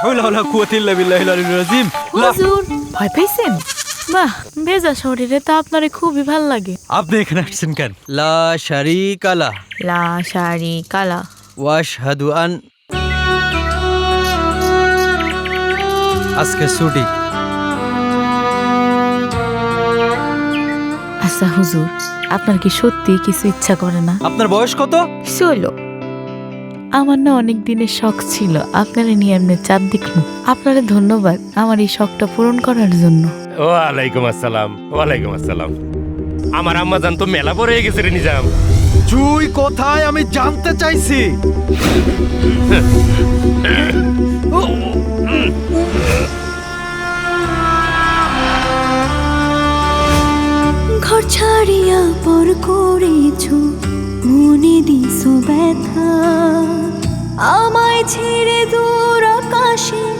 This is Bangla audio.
হাওলা ওয়ালা কুওয়াতা ইল্লা বিল্লাহিল আলিয়্যিল আযীম হুজুর ভয় পাইছেন? বাহ ভেজা শরীরে তো আপনারে খুবই ভালো লাগে। আপনি এখানে আসছেন কেন? লা শারিকা লা। লা শাড়ি কালা ওয়াশহাদু আন। আজকে ছুটি। আচ্ছা হুজুর আপনার কি সত্যি কিছু ইচ্ছা করে না? আপনার বয়স কত? কিছু হইল। আমার না অনেক দিনের শখ ছিল। আপনারা নিয়ে এমনি চাঁদ দেখুন আপনারা ধন্যবাদ আমার এই শখটা পূরণ করার জন্য। ওয়ালাইকুম আসসালাম ওয়ালাইকুম আসসালাম। আমার আম্মা জান তো মেলা পড়ে গেছে রে নিজাম। জুই কোথায় আমি জানতে চাইছি। ঘর ছাড়িয়া পর করেছ মনে দিছো ছেড়ে দূর আকাশে